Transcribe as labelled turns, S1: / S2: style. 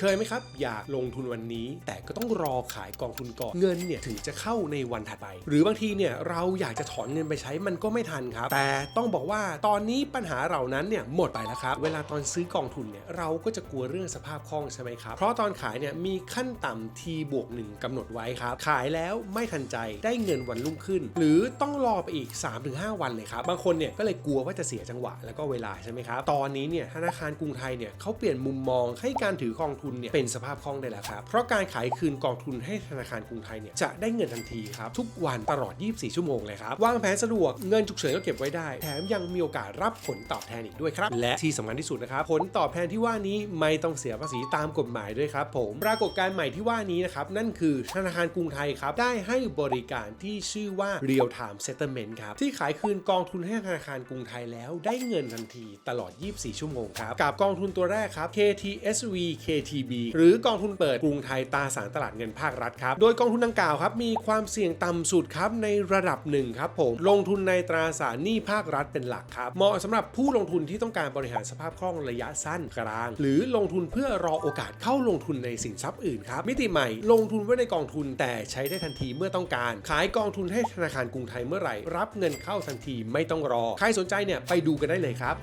S1: เคยไหมครับ อยากลงทุนวันนี้ แต่ก็ต้องรอขายกองทุนก่อนเงินเนี่ยถึงจะเข้าในวันถัดไป หรือบางทีเนี่ยเราอยากจะถอนเงินไปใช้มันก็ไม่ทันครับ แต่ต้องบอกว่าตอนนี้ปัญหาเหล่านั้นเนี่ยหมดไปแล้วครับ เวลาตอนซื้อกองทุนเนี่ยเราก็จะกลัวเรื่องสภาพคล่องใช่ไหมครับ เพราะตอนขายเนี่ยมีขั้นต่ำ T บวกหนึ่งกำหนดไว้ครับ ขายแล้วไม่ทันใจได้เงินวันรุ่งขึ้น หรือต้องรอไปอีก 3-5 วันเลยครับบางคนเนี่ยก็เลยกลัวว่าจะเสียจังหวะแล้วก็เวลาใช่ไหมครับตอนนี้เนี่ยธนาคารกรุงไทยเนี่ยเขาเปลี่ยนมุมมองให้การถือกองทุนเนี่ยเป็นสภาพคล่องได้แล้วครับ เพราะการขายคืนกองทุนให้ธนาคารกรุงไทยเนี่ยจะได้เงินทันทีครับ ทุกวันตลอด 24 ชั่วโมงเลยครับ วางแผนสะดวกเงินฉุกเฉินก็เก็บไว้ได้ แถมยังมีโอกาสรับผลตอบแทนอีกด้วยครับ และที่สำคัญที่สุดนะครับผลตอบแทนที่ว่านี้ไม่ต้องเสียภาษีตามกฎหมายด้วยครับผมปรากฏการณ์ใหม่ที่ว่านี้นะครับนั่นคือธนาคารกรุงไทยครับได้ให้บริการที่ชื่อว่า Real Time Settlement ครับที่ขายคืนกองทุนให้ธนาคารกรุงไทยแล้วได้เงินทันทีตลอด 24 ชั่วโมงครับกับกองทุนตัวแรกครับ KTSV KT TB หรือกองทุนเปิดกรุงไทยตราสารตลาดเงินภาครัฐครับ โดยกองทุนดังกล่าวครับมีความเสี่ยงต่ำสุดครับในระดับหนึ่งครับผมลงทุนในตราสารหนี้ภาครัฐเป็นหลักครับ เหมาะสำหรับผู้ลงทุนที่ต้องการบริหารสภาพคล่องระยะสั้นกลาง หรือลงทุนเพื่อรอโอกาสเข้าลงทุนในสินทรัพย์อื่นครับมิติใหม่ลงทุนไว้ในกองทุนแต่ใช้ได้ทันทีเมื่อต้องการ ขายกองทุนให้ธนาคารกรุงไทยเมื่อไหร่ รับเงินเข้าทันทีไม่ต้องรอ ใครสนใจเนี่ยไปดูกันได้เลยครับ